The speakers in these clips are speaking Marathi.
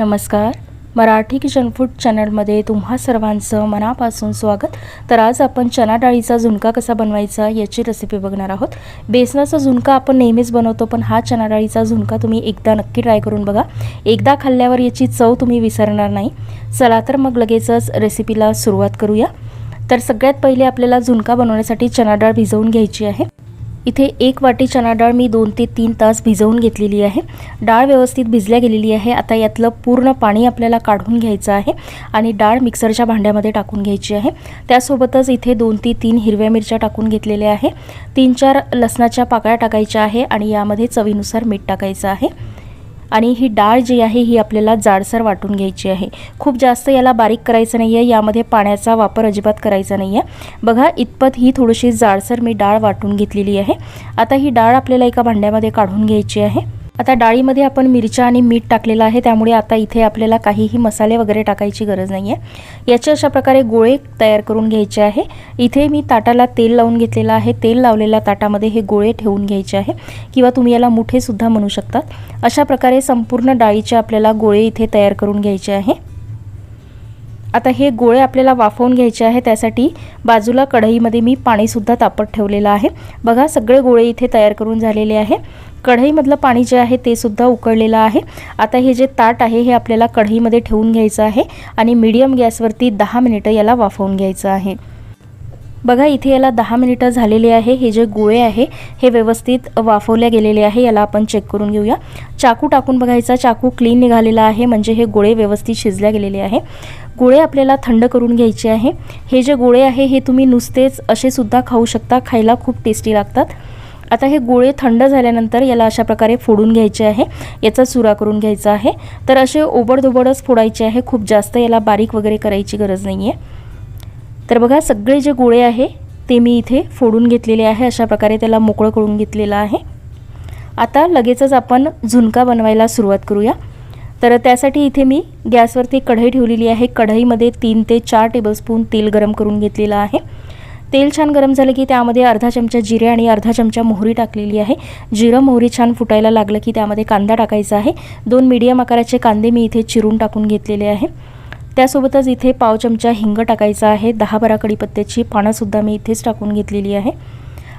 नमस्कार. मराठी किचन फूड चॅनलमध्ये तुम्हा सर्वांचं मनापासून स्वागत. तर आज आपण चना डाळीचा झुणका कसा बनवायचा याची रेसिपी बघणार आहोत. बेसनाचा झुणका आपण नेहमीच बनवतो पण हा चना डाळीचा झुणका तुम्ही एकदा नक्की ट्राय करून बघा. एकदा खाल्ल्यावर याची चव तुम्ही विसरणार नाही. चला तर मग लगेचच रेसिपीला सुरुवात करूया. तर सगळ्यात पहिले आपल्याला झुणका बनवण्यासाठी चना डाळ भिजवून घ्यायची आहे. इथे एक वाटी चणा डाळ मी दोन ते तीन तास भिजवून घेतलेली आहे. डाळ व्यवस्थित भिजल्या गेलेली आहे. आता यातलं पूर्ण पाणी आपल्याला काढून घ्यायचं आहे आणि डाळ मिक्सरच्या भांड्यामध्ये टाकून घ्यायची आहे. त्यासोबतच इथे दोन ते तीन हिरव्या मिरच्या टाकून घेतलेल्या आहे. तीन चार लसणाच्या पाकळ्या टाकायच्या आहे आणि यामध्ये चवीनुसार मीठ टाकायचं आहे. आणि ही डाळ जी आहे ही आपल्याला जाडसर वाटून घ्यायची आहे. खूप जास्त याला बारीक करायचं नाही आहे यामध्ये पाण्याचा वापर अजिबात करायचा नाही आहे बघा इतपत ही थोडीशी जाडसर मी डाळ वाटून घेतलेली आहे. आता ही डाळ आपल्याला एका भांड्यामध्ये काढून घ्यायची आहे. आता डाळीमध्ये आपण मिरच्या आणि मीठ टाकलेलं आहे. त्यामुळे आता इथे आपल्याला काहीही मसाले वगैरे टाकायची गरज नाही आहे याचे अशा प्रकारे गोळे तयार करून घ्यायचे आहे. इथे मी ताटाला तेल लावून घेतलेलं आहे. तेल लावलेल्या ताटामध्ये हे गोळे ठेवून घ्यायचे आहे. किंवा तुम्ही याला मुठेसुद्धा म्हणू शकतात. अशा प्रकारे संपूर्ण डाळीचे आपल्याला गोळे इथे तयार करून घ्यायचे आहे. आता हे गोळे आपल्याला वाफवून घ्यायचे आहे. त्यासाठी बाजूला कढईमध्ये मी पाणीसुद्धा तापत ठेवलेलं आहे. बघा सगळे गोळे इथे तयार करून झालेले आहे. कढईमधलं पाणी जे आहे ते सुद्धा उकळलेलं आहे. आता हे जे ताट आहे हे आपल्याला कढईमध्ये ठेवून घ्यायचं आहे आणि मीडियम गॅसवरती दहा मिनिटं याला वाफवून घ्यायचं आहे. बघा इथे याला दहा मिनिटं झालेली आहे. हे जे गोळे आहे हे व्यवस्थित वाफवल्या गेलेले आहे. याला आपण चेक करून घेऊया. चाकू टाकून बघायचा. चाकू क्लीन निघालेला आहे. म्हणजे हे गोळे व्यवस्थित शिजल्या गेलेले आहे. गोळे आपल्याला थंड करून घ्यायचे आहे. हे जे गोळे आहे हे तुम्ही नुसतेच असे सुद्धा खाऊ शकता. खायला खूप टेस्टी लागतात. आता हे गोळे थंड झाल्यानंतर याला अशा प्रकारे फोडून घ्यायचे आहे. याचा चुरा करून घ्यायचा आहे. तर असे ओबडधोबडच फोडायचे आहे. खूप जास्त याला बारीक वगैरे करायची गरज नाही आहे तर बघा सगळे जे गोळे आहे ते मी इथे फोडून घेतलेले आहे. अशा प्रकारे त्याला मोकळं करून घेतलेलं आहे. आता लगेचच आपण झुणका बनवायला सुरुवात करूया. तर त्यासाठी इथे मी गॅसवरती कढई ठेवलेली आहे. कढईमध्ये तीन ते चार टेबलस्पून तेल गरम करून घेतलेलं आहे. तेल छान गरम झालं की त्यामध्ये अर्धा चमचा जिरे आणि अर्धा चमचा मोहरी टाकलेली आहे. जिरं मोहरी छान फुटायला लागलं की त्यामध्ये कांदा टाकायचा आहे. दोन मीडियम आकाराचे कांदे मी इथे चिरून टाकून घेतलेले आहे. त्यासोबतच इथे पाव चमचा हिंग टाकायचा आहे. दहा बारा कडीपत्त्याची पानंसुद्धा मी इथेच टाकून घेतलेली आहे.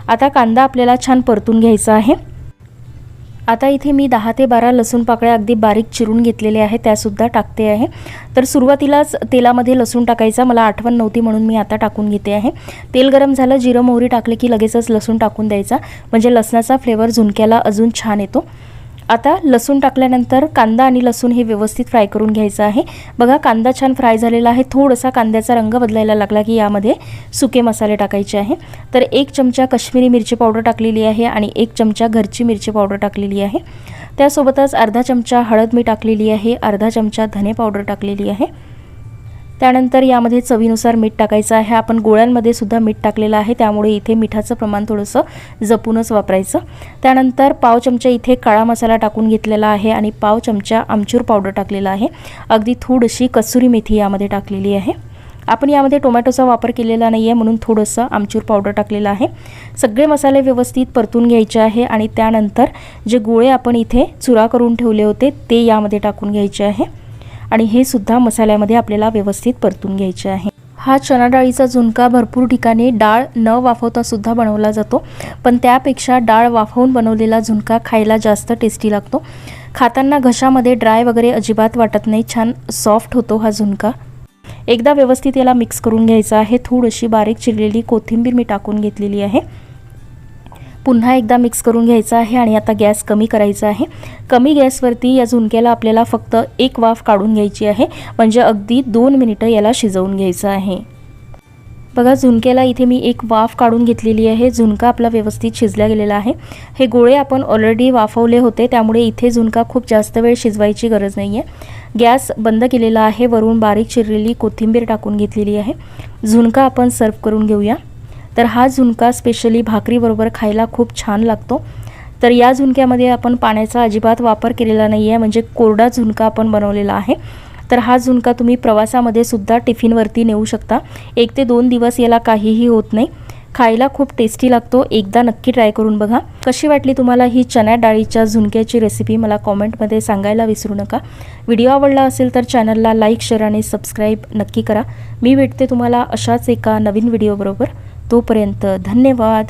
आता कांदा आपल्याला छान परतून घ्यायचा आहे. आता इथे मी दहा ते बारा लसूण पाकळ्या अगदी बारीक चिरून घेतलेले आहे त्यासुद्धा टाकते आहे. तर सुरुवातीलाच तेलामध्ये लसूण टाकायचा मला आठवण नव्हती म्हणून मी आता टाकून घेते आहे. तेल गरम झालं जिरं मोहरी टाकले की लगेचच लसूण टाकून द्यायचा. म्हणजे लसणाचा फ्लेवर झुणक्याला अजून छान येतो. आता लसूण टाकल्यानंतर कांदा आणि लसूण हे व्यवस्थित फ्राय करून घ्यायचं आहे. बघा कांदा छान फ्राय झालेला आहे. थोडासा कांद्याचा रंग बदलायला लागला की यामध्ये सुके मसाले टाकायचे आहे. तर एक चमचा कश्मीरी मिरची पावडर टाकलेली आहे आणि एक चमचा घरची मिरची पावडर टाकलेली आहे. त्यासोबतच अर्धा चमचा हळद मी टाकलेली आहे. अर्धा चमचा धने पावडर टाकलेली आहे. त्यानंतर यामध्ये चवीनुसार मीठ टाकायचं आहे. आपण गोळ्यांमध्ये सुद्धा मीठ टाकलेलं आहे. त्यामुळे इथे मिठाचं प्रमाण थोडंसं जपूनच वापरायचं. त्यानंतर पाव चमचा इथे काळा मसाला टाकून घेतलेला आहे आणि पाव चमचा आमचूर पावडर टाकलेला आहे. अगदी थोडीशी कसुरी मेथी यामध्ये टाकलेली आहे. आपण यामध्ये टोमॅटोचा वापर केलेला नाही आहे म्हणून थोडंसं आमचूर पावडर टाकलेलं आहे. सगळे मसाले व्यवस्थित परतून घ्यायचे आहे आणि त्यानंतर जे गोळे आपण इथे चुरा करून ठेवले होते ते यामध्ये टाकून घ्यायचे आहे. आणि हे सुद्धा मसाल्यामध्ये आपल्याला व्यवस्थित परतून घ्यायचे आहे. हा चणा डाळीचा झुणका भरपूर ठिकाणी डाळ न वाफवता सुद्धा बनवला जातो पण त्यापेक्षा डाळ वाफवून बनवलेला झुणका खायला जास्त टेस्टी लागतो. खाताना घशामध्ये ड्राय वगैरे अजिबात वाटत नाही छान सॉफ्ट होतो हा झुणका. एकदा व्यवस्थित याला मिक्स करून घ्यायचा आहे. थोडीशी बारीक चिरलेली कोथिंबीर मी टाकून घेतलेली आहे. पुन्हा एकदा मिक्स करून घ्यायचं आहे आणि आता गॅस कमी करायचा आहे. कमी गॅसवरती या झुणक्याला आपल्याला फक्त एक वाफ काढून घ्यायची आहे. म्हणजे अगदी दोन मिनिटं याला शिजवून घ्यायचं आहे. बघा झुणक्याला इथे मी एक वाफ काढून घेतलेली आहे. झुणका आपला व्यवस्थित शिजला गेलेला आहे. हे गोळे आपण ऑलरेडी वाफवले होते त्यामुळे इथे झुणका खूप जास्त वेळ शिजवायची गरज नाही आहे गॅस बंद केलेला आहे. वरून बारीक चिरलेली कोथिंबीर टाकून घेतलेली आहे. झुणका आपण सर्व करून घेऊया. तर हा झुणका स्पेशली भाकरीबरोबर खायला खूप छान लागतो. तर या झुणक्यामध्ये आपण पाण्याचा अजिबात वापर केलेला नाही आहे म्हणजे कोरडा झुणका आपण बनवलेला आहे. तर हा झुणका तुम्ही प्रवासामध्ये सुद्धा टिफिनवरती नेऊ शकता. एक ते दोन दिवस याला काहीही होत नाही. खायला खूप टेस्टी लागतो. एकदा नक्की ट्राय करून बघा. कशी वाटली तुम्हाला ही चण्या डाळीच्या झुणक्याची रेसिपी मला कॉमेंटमध्ये सांगायला विसरू नका. व्हिडिओ आवडला असेल तर चॅनलला लाईक शेअर आणि सबस्क्राईब नक्की करा. मी भेटते तुम्हाला अशाच एका नवीन व्हिडिओबरोबर तोपर्यंत धन्यवाद.